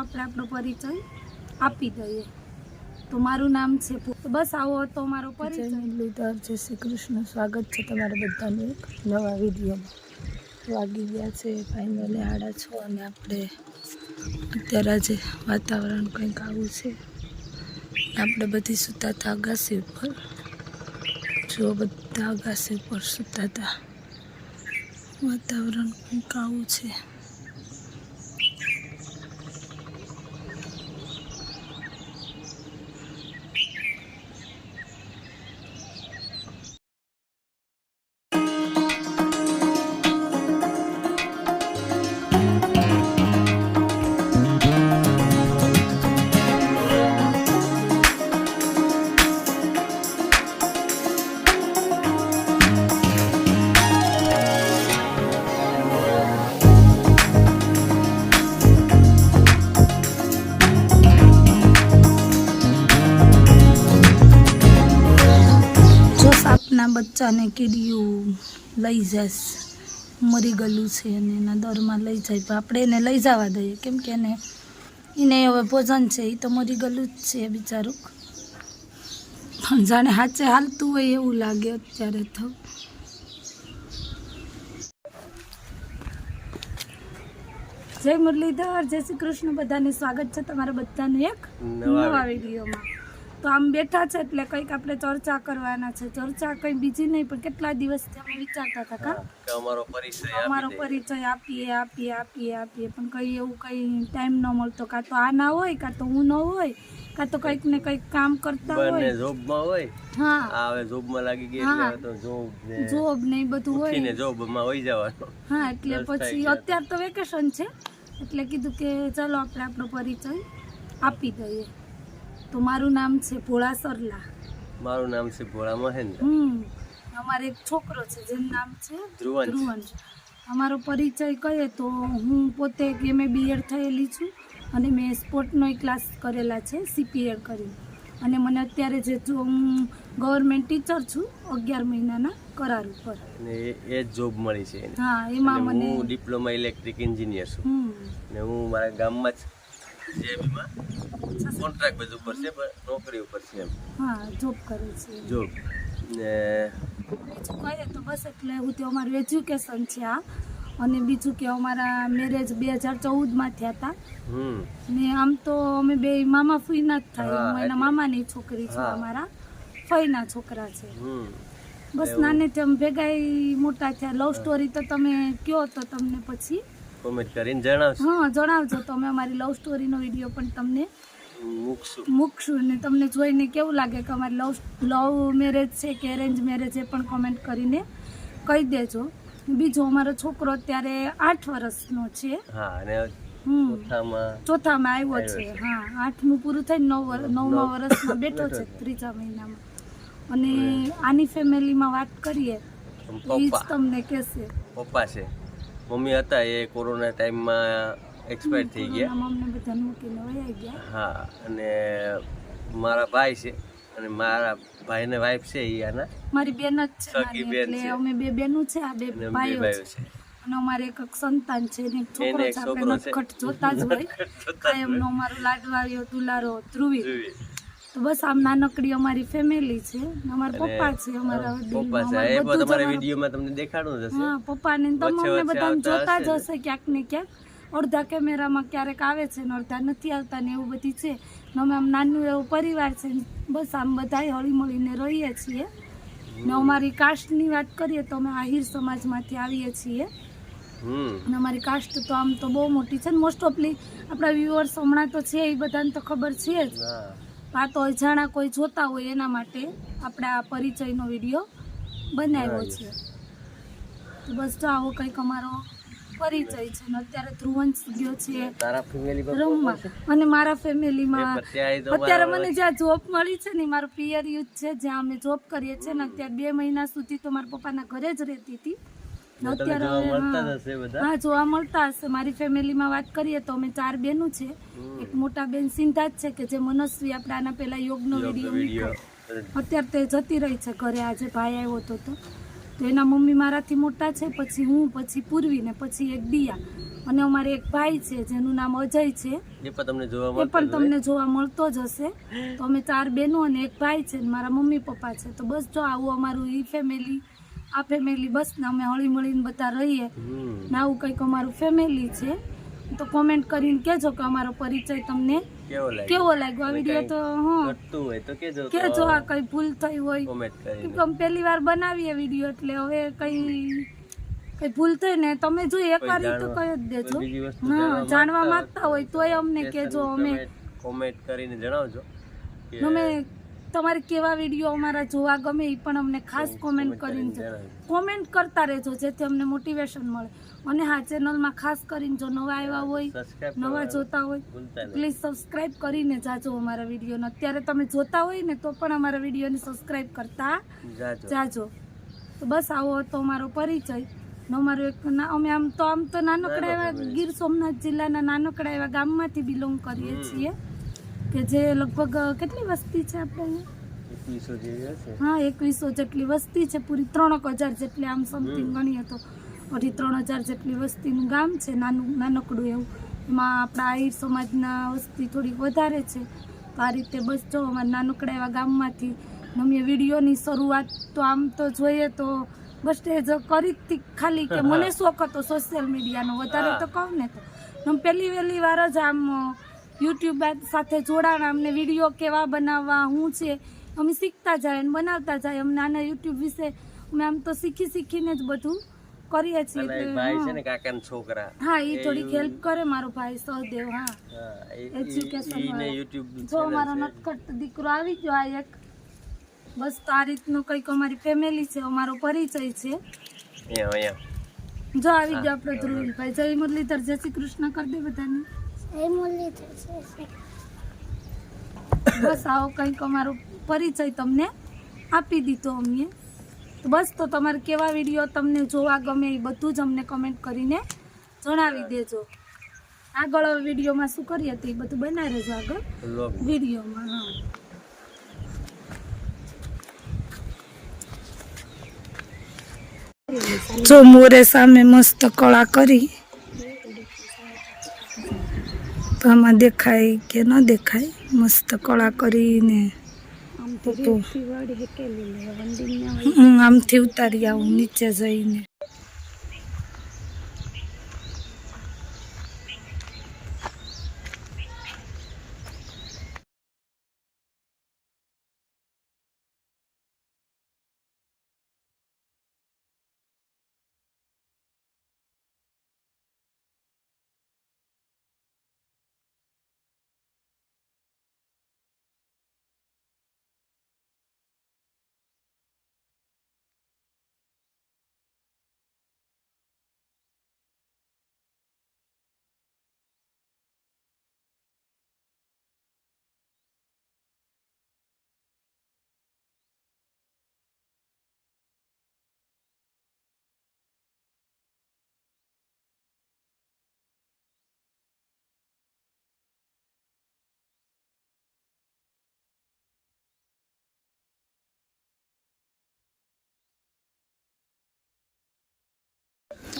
આપણે આપણો પરિચય આપી દઈએ. તો મારું નામ છે બસ આવો હતો મારો પરિચય. મુરલીધર જય શ્રી કૃષ્ણ. સ્વાગત છે તમારા બધાનું એક નવા વિડીયોમાં. વાગી ગયા છે ફાઇનલી આડા છો અને આપણે અત્યારે આજે વાતાવરણ કંઈક આવું છે. આપણે બધી સૂતા હતા અગાસી ઉપર. જો બધા અગાસી ઉપર સૂતા હતા. વાતાવરણ કંઈક આવું છે. બચ્ચાને કીડિયું લઈ જશે મરી ગયેલું છે અને એના દરમાં લઈ જાય. તો આપણે એને લઈ જવા દઈએ. કેમ કે એને એને હવે ભોજન છે એ તો મરી ગયેલું જ છે બિચારું. પણ જાણે હાચે હાલતું હોય એવું લાગે અત્યારે તો. જય મુરલીધર. જય શ્રી કૃષ્ણ. બધાને સ્વાગત છે તમારા બધાને એક નવા વિડીયોમાં. તો આમ બેઠા છે એટલે કંઈક આપણે ચર્ચા કરવાના છે. ચર્ચા કંઈ બીજી નહીં પણ કેટલા દિવસથી અમે વિચારતા હતા કા? અમારો પરિચય અમારો પરિચય આપીએ આપીએ આપીએ આપીએ. પણ કંઈ એવું કંઈ ટાઈમ ન મળતો. કાં તો આ ના હોય કાં તો હું ન હોય કાં તો કંઈક ને કંઈક કામ કરતા હોય. જોબમાં હોય. હા. આ હવે જોબમાં લાગી ગઈ. એટલે તો જોબ ને જોબ ને બધું હોય. જોબમાં હોઈ જવાનો. હા એટલે પછી અત્યારે તો વેકેશન છે. એટલે કીધું કે ચલો આપણે આપણો પરિચય આપી દઈએ. તો મારું નામ છે ભોળા સરલા. મારું નામ છે ભોળા મહેન્દ્ર. હમ અમારે એક છોકરો છે જેનું નામ છે ધ્રુવન અમારો પરિચય કહીએ તો હું પોતે એમએ બીએડ થયેલી છું અને મેં સ્પોર્ટનો ક્લાસ કરેલા છે સીપીએડ કરી અને મને અત્યારે જે જો હું ગવર્મેન્ટ ટીચર છું અગિયાર મહિનાના કરાર ઉપર. ને એ એ જોબ મળી છે હા એમાં મને હું ડિપ્લોમા ઇલેક્ટ્રિક એન્જિનિયર છું. ને હું મારા ગામમાં જ જેબીમાં કોન્ટ્રાક્ટ બેઝ ઉપર છે પણ નોકરી ઉપર છે એમ. હા જોબ કરે છે. જોબ ને બીજું કહીએ તો બસ એટલે હું તે અમારું એજ્યુકેશન છે આ અને બીજું કે અમારા મેરેજ બે હજાર ચૌદમાં થયા હતા. ને આમ તો અમે બે મામા ફઈના જ થાય. હા, હું એના મામાની છોકરી છું અમારા ફઈના છોકરા છે. બસ નાને તેમ ભેગા મોટા થયા. લવ સ્ટોરી તો તમે કયો તો તમને પછી. કોમેન્ટ કરીને જણાવશો. હા જણાવજો. તમે અમારી લવ સ્ટોરીનો વીડિયો પણ તમને મૂકશું. મૂકશું ને તમને જોઈને કેવું લાગે કે અમારી લવ લવ મેરેજ છે કે એરેન્જ મેરેજ છે પણ કોમેન્ટ કરીને કહી દેજો. બીજો અમારો છોકરો અત્યારે આઠ વર્ષનો છે. હા અને ચોથામાં આવ્યો છે. હા આઠમું પૂરું થઈને નવ નવમા નવ. વર્ષમાં બેઠો છે ત્રીજા મહિનામાં. અને આની ફેમિલીમાં વાત કરીએ એ જ તમને કહેશે. પપ્પા છે. મમ્મી હતા એ કોરોના ટાઈમમાં એક્સપાયર થઈ ગયા. હા અને મારા ભાઈ છે અને મારા ભાઈને વાઈફ છે એ આના. મારી બેન જ છે સગી બેન છે. અમે બે બેનું છે આ બે ભાઈઓ છે. અને અમારે એક સંતાન છે ને છોકરો છે આપણે નટખટ જોતા જ હોય. કાયમનો અમારો લાડવાળીઓ દુલારો ધ્રુવી. બસ આમ નાનકડી અમારી ફેમિલી છે. અમારા પપ્પા છે અમારા પપ્પા છે. એ પણ તમારા વિડીયોમાં તમને દેખાડું જ હશે. હા પપ્પાને ને તમને બધા જોતા જ હશે. ક્યાંક ને ક્યાંક. અડધા કેમેરામાં ક્યારેક આવે છે ને અડધા નથી આવતા ને એવું બધી છે. ને અમે આમ નાનું એવું પરિવાર છે બસ આમ બધાય હળી મળીને રહીએ છીએ. ને અમારી કાસ્ટની વાત કરીએ તો અમે આહિર સમાજમાંથી આવીએ છીએ. અને અમારી કાસ્ટ તો આમ તો બહુ મોટી છે ને મોસ્ટ ઓફલી આપણા વ્યુઅર્સ હમણાં તો છે એ બધાને તો ખબર છે જ. આ તો અજાણા કોઈ જોતા હોય એના માટે આપણે આ પરિચયનો વીડિયો બનાવ્યો છે. તો બસ જો આવો કંઈક અમારો પરિચય છે ને અત્યારે ધ્રુવંશ ગયો છે. તારા ફેમિલી પર અને મારા ફેમિલીમાં અત્યારે મને જ્યાં જોબ મળી છે ને મારું પિયર યુથ છે જ્યાં અમે જોબ કરીએ છીએ ને અત્યારે બે મહિના સુધી તો મારા પપ્પાના ઘરે જ રહેતી હતી. હા. જોવા મળતા હશે. મારી ફેમિલીમાં વાત કરીએ તો અમે ચાર બેનું છે. એક મોટા બેન સિંધા જ છે કે જે મનસ્વી આપણે આના પહેલા યોગનો યોગ વીડિયો અત્યારે તે જતી રહી છે ઘરે. આજે ભાઈ આવ્યો હતો તો. તો એના મમ્મી મારાથી મોટા છે. પછી હું પછી પૂર્વી ને પછી એક દિયા. અને અમારે એક ભાઈ છે જેનું નામ અજય છે. એ પણ તમને જોવા એ મળતો પણ જ તમને જોવા મળતો જ હશે. તો અમે ચાર બહેનો અને એક ભાઈ છે મારા મમ્મી પપ્પા છે. તો બસ જો આવું અમારું ઈ ફેમિલી આ ફેમિલી બસ ને અમે હળી મળીને બધા રહીએ. ને આવું કંઈક અમારું ફેમિલી છે. તો કોમેન્ટ કરીને કહેજો કે અમારો પરિચય તમને કેવો લાગ્યો? આ વીડિયો તો હા. કેજો આ કંઈ ભૂલ થઈ હોય. કેમ પહેલી વાર બનાવીએ વીડિયો એટલે હવે કંઈ કંઈ ભૂલ થઈ ને તમે જો એકવાર તો કહી જ દેજો. હા જાણવા માંગતા હોય તોય અમને કહેજો અમે. કોમેન્ટ કરીને જણાવજો અમે તમારે કેવા વીડિયો અમારા જોવા ગમે એ પણ અમને ખાસ કોમેન્ટ કરીને. કોમેન્ટ કરતા રહેજો જેથી અમને મોટિવેશન મળે. અને હા ચેનલમાં ખાસ કરીને જો નવા આવ્યા હોય નવા જોતા હોય પ્લીઝ સબસ્ક્રાઈબ કરીને જાજો અમારા વિડીયોને. અત્યારે તમે જોતા હોય ને તો પણ અમારા વિડીયોને સબસ્ક્રાઈબ કરતા જાજો. તો બસ આવો હતો અમારો પરિચય. ને અમારો એક ના- અમે આમ તો આમ તો નાનકડા એવા ગીર સોમનાથ જિલ્લાના નાનકડા એવા ગામમાંથી બિલોંગ કરીએ છીએ. કે જે લગભગ કેટલી વસ્તી છે આપણે હા એકવીસો જેટલી વસ્તી છે પૂરી ત્રણ હજાર જેટલી આમ સમથિંગ. ગણીએ તો. અઢી ત્રણ હજાર જેટલી વસ્તીનું ગામ છે નાનું નાનકડું એવું. એમાં આપણા આહિર સમાજના વસ્તી થોડીક વધારે છે. તો આ રીતે બસ જો અમારા નાનકડા એવા ગામમાંથી અમે વિડીયોની શરૂઆત તો આમ તો જોઈએ તો બસ એ જ કરી હતી ખાલી કે મને શોખ હતો સોશિયલ મીડિયાનો વધારે તો કહું ને તો. પહેલી વહેલી વાર જ આમ યુટ્યુબ સાથે જોડાણ અમને વીડિયો કેવા બનાવવા શું છે અમે શીખતા જાય અને બનાવતા જાય. અમને આના યુટ્યુબ વિશે અમે આમ તો શીખી શીખીને જ બધું કરીએ છીએ. ભાઈ છે હા. ને કાકાના છોકરા. હા એ થોડીક હેલ્પ કરે મારો ભાઈ સહદેવ હા. એજ્યુકેશન જો અમારો નટખટ દીકરો આવી ગયો આ એક. બસ તો આ રીતનું કંઈક અમારી ફેમિલી છે અમારો પરિચય છે. જો આવી ગયો આપણો ધ્રુવીલભાઈ જય મુરલીધર જય શ્રી કૃષ્ણ. કરી દે બધાને. બસ આવો કંઈક અમારો પરિચય તમને આપી દીધો અમને. બસ તો તમારે કેવા વીડિયો તમને જોવા ગમે એ બધું જ અમને કમેન્ટ કરીને જણાવી દેજો. આગળ વિડીયોમાં શું કરીએ તો એ બધું બનાવી રહેજો આગળ. વિડીયોમાં હા. જો મોરે સામે મસ્ત કળા કરી. તો આમાં દેખાય કે ન દેખાય મસ્ત કળા કરીને તો હું આમથી ઉતારી આવું નીચે જઈને.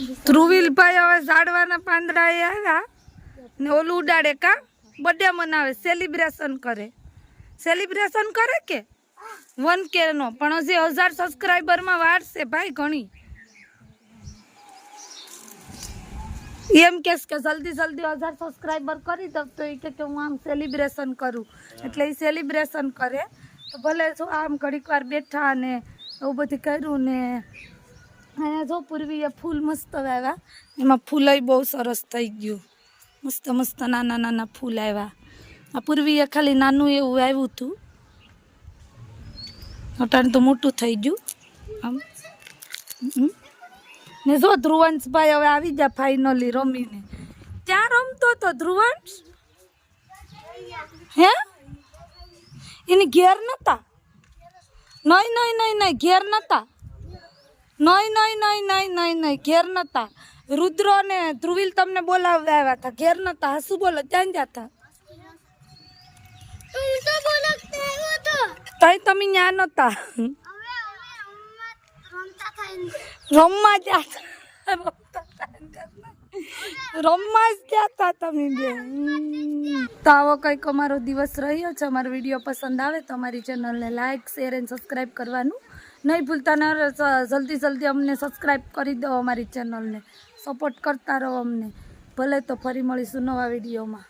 ધ્રુવીલભાઈ હવે ઝાડવાના પાંદડા આવ્યા ને ઓલું ઉડાડે કા? બર્થડે મનાવે સેલિબ્રેશન કરે. સેલિબ્રેશન કરે કે? વન કેનો પણ હજી હજાર સબસ્ક્રાઈબરમાં વાર છે ભાઈ ઘણી. એમ કેસ કે જલ્દી જલ્દી હજાર સબસ્ક્રાઈબર કરી દઉં તો એ કે હું આમ સેલિબ્રેશન કરું. એટલે એ સેલિબ્રેશન કરે. તો ભલે શું આમ ઘડીક વાર બેઠા ને એવું બધું કર્યું ને અહીંયા જો પૂર્વીએ ફૂલ મસ્ત વાવ્યા. એમાં ફૂલય બહુ સરસ થઈ ગયું. મસ્ત મસ્ત નાના નાના ફૂલ આવ્યા આ પૂર્વીએ ખાલી નાનું એવું આવ્યું હતું. અટાણ તો મોટું થઈ ગયું. આમ. ને જો ધ્રુવંશભાઈ હવે આવી ગયા ફાઇનલી રમીને. ત્યાં રમતો તો ધ્રુવંશ? હે? એની ઘેર નતા? નહીં નહીં નહીં નહીં ઘેર નતા. નહીં નહીં નહીં નહીં નહીં નહીં ઘેર નતા. રુદ્ર ને ધ્રુવીલ તમને બોલાવવા આવ્યા હતા. ઘેર નતા. હસુ બોલો ત્યાં જ હતા? તઈ તમે ત્યાં નતા. રમવા ગયા રમવા જ ગયા હતા તમે બે. તો આવો કંઈક અમારો દિવસ રહ્યો છે. અમારો વીડિયો પસંદ આવે તો અમારી ચેનલને લાઇક શેર એન્ડ સબસ્ક્રાઈબ કરવાનું નહીં ભૂલતા, ન જલ્દી જલ્દી અમને સબસ્ક્રાઈબ કરી દો અમારી ચેનલને સપોર્ટ કરતા રહો અમને. ભલે તો ફરી મળીશું નવા વિડીયોમાં